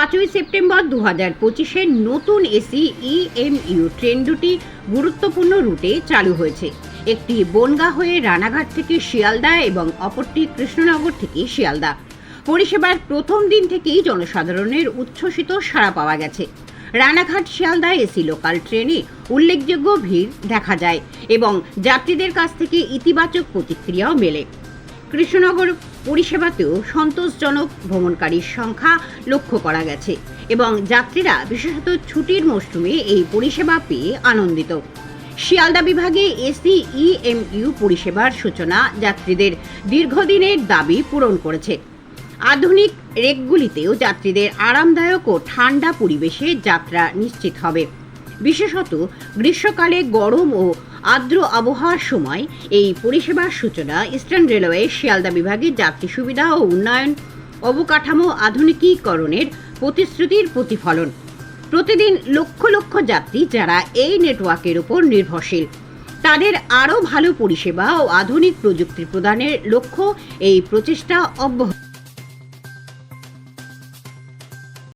পাঁচই সেপ্টেম্বর দু হাজার পঁচিশে নতুন এসি ইএমইউ ট্রেন দুটি গুরুত্বপূর্ণ রুটে চালু হয়েছে। একটি বনগা হয়ে রানাঘাট থেকে শিয়ালদা এবং অপরটি কৃষ্ণনগর থেকে শিয়ালদা। পরিষেবার প্রথম দিন থেকেই জনসাধারণের উচ্ছ্বসিত সাড়া পাওয়া গেছে। রানাঘাট শিয়ালদা এসি লোকাল ট্রেনে উল্লেখযোগ্য ভিড় দেখা যায় এবং যাত্রীদের কাছ থেকে ইতিবাচক প্রতিক্রিয়াও মেলে। কৃষ্ণনগর পরিষেবাতেও সন্তোষজনক ভ্রমণকারীর সংখ্যা লক্ষ্য করা গেছে এবং যাত্রীরা বিশেষত ছুটির মরশুমে এই পরিষেবা পেয়ে আনন্দিত। শিয়ালদা বিভাগে এসি ইএমইউ পরিষেবার সূচনা যাত্রীদের দীর্ঘদিনের দাবি পূরণ করেছে। আধুনিক রেকগুলিতেও যাত্রীদের আরামদায়ক ও ঠান্ডা পরিবেশে যাত্রা নিশ্চিত হবে। বিশেষত গ্রীষ্মকালে গরম ও আর্দ্র আবহাওয়ার সময় এই পরিষেবার সূচনা ইস্টার্ন রেলওয়ে, শিয়ালদা বিভাগে যাত্রী সুবিধা ও উন্নয়ন অবকাঠামো আধুনিকীকরণের প্রতিশ্রুতির প্রতিফলন। প্রতিদিন লক্ষ লক্ষ যাত্রী যারা এই নেটওয়ার্কের উপর নির্ভরশীল, তাদের আরও ভালো পরিষেবা ও আধুনিক প্রযুক্তি প্রদানের লক্ষ্য এই প্রচেষ্টা অব্যাহত